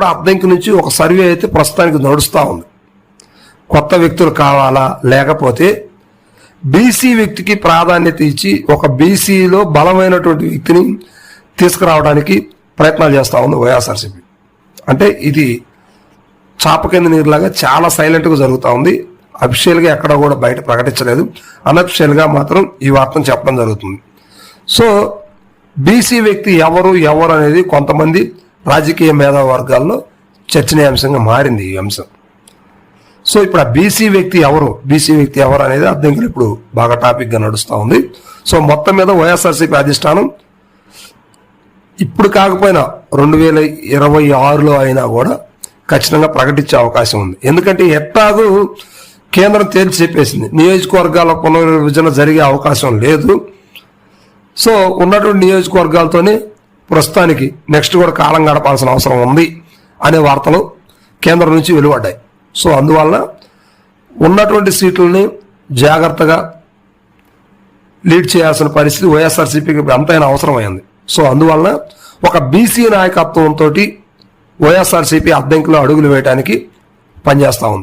ఇప్పుడు అద్దంకి నుంచి ఒక సర్వే అయితే ప్రస్తుతానికి నడుస్తూ ఉంది. కొత్త వ్యక్తులు కావాలా? లేకపోతే బీసీ వ్యక్తికి ప్రాధాన్యత ఇచ్చి ఒక బీసీలో బలమైనటువంటి వ్యక్తిని తీసుకురావడానికి ప్రయత్నాలు చేస్తూ ఉంది వైఎస్ఆర్సీపీ. అంటే ఇది చాప కింద నీరులాగా చాలా సైలెంట్గా జరుగుతూ ఉంది. అఫిషియల్గా ఎక్కడ కూడా బయట ప్రకటించలేదు. అన్అఫిషియల్గా మాత్రం ఈ వార్తను చెప్పడం జరుగుతుంది. సో బీసీ వ్యక్తి ఎవరు ఎవరు అనేది కొంతమంది రాజకీయ మేధా వర్గాల్లో చర్చనీయాంశంగా మారింది ఈ అంశం. సో ఇప్పుడు ఆ బీసీ వ్యక్తి ఎవరు? బీసీ వ్యక్తి ఎవరు అనేది అర్థంకి ఇప్పుడు బాగా టాపిక్గా నడుస్తూ ఉంది. సో మొత్తం మీద వైఎస్ఆర్సీపీ అధిష్టానం ఇప్పుడు కాకపోయినా రెండు వేల ఇరవై ఆరులో అయినా కూడా ఖచ్చితంగా ప్రకటించే అవకాశం ఉంది. ఎందుకంటే ఎట్టాగు కేంద్రం తేల్చి చెప్పేసింది. నియోజకవర్గాల పునర్విభజన జరిగే అవకాశం లేదు. సో ఉన్నటువంటి నియోజకవర్గాలతోనే ప్రస్తుతానికి నెక్స్ట్ కూడా కాలం గడపాల్సిన అవసరం ఉంది అనే వార్తలు కేంద్రం నుంచి వెలువడ్డాయి. సో అందువల్ల ఉన్నటువంటి సీట్లని జాగ్రత్తగా లీడ్ చేయాల్సిన పరిస్థితి వైఎస్ఆర్సీపీకి ఇప్పుడు అవసరమైంది. సో అందువలన ఒక బీసీ నాయకత్వంతో వైఎస్ఆర్సీపీ అద్దెంకులో అడుగులు వేయడానికి పనిచేస్తూ ఉంది.